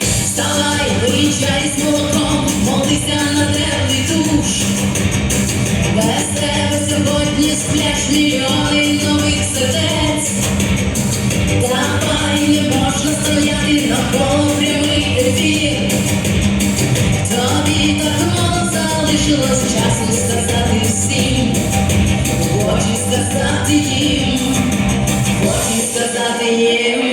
Вставай, виїжджай з молоком, молися на теплий душ. Без тебе сьогодні сплять мільйони нових сердець. Давай не можна стояти на прямий ефір. Тобі так мало залишилось часу сказати всім. Хочу сказати їм, хочу сказати їм.